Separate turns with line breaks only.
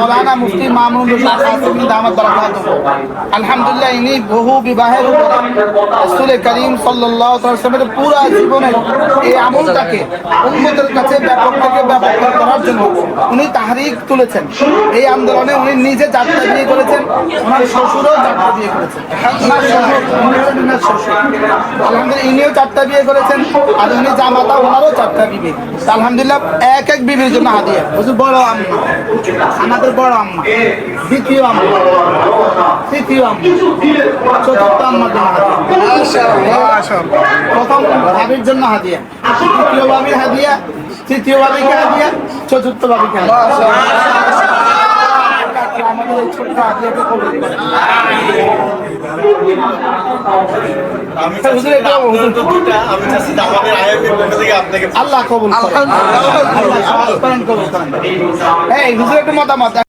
মৌলানা মুফতি মামুন দামাত বারাকাতুহু আলহামদুলিল্লাহ, ইনি বহু বিবাহের উপরে রাসূল করিম ওয়াসাল্লামের পুরো জীবনের এই আমলটাকে উম্মতের কাছে ব্যাপক থেকে ব্যাপক করার জন্য উনি তাহরিক তুলেছেন। এই আন্দোলনে উনি নিজে যাত্রা দিয়ে করেছেন, ওনার শ্বশুরও যাত্রা বিয়ে করেছেন। আলহামদুলিল্লাহ, ইনিও চারটা বিয়ে করেছেন, আর উনি জামাতা ওনারও চারটা বিবি আলহামদুলিল্লাহ, এক এক বিবির জন্য হাদিয়া বুঝলি বড় আম্মা, আমাদের বড় আম্মা, দ্বিতীয় আম্মা, তৃতীয় আম্মা, চতুর্থ আম্মার জন্য প্রথম ভাবির জন্য হাদিয়া দ্বিতীয় ভাবির হাদিয়া তৃতীয় ভাবিকে হাদিয়া চতুর্থ ভাবিকে আমাদের ছোট্ট হাদিয়াকে কবুল। আল্লাহ কবুল আল্লাহ কবুল এই হুজুর একটু মতামত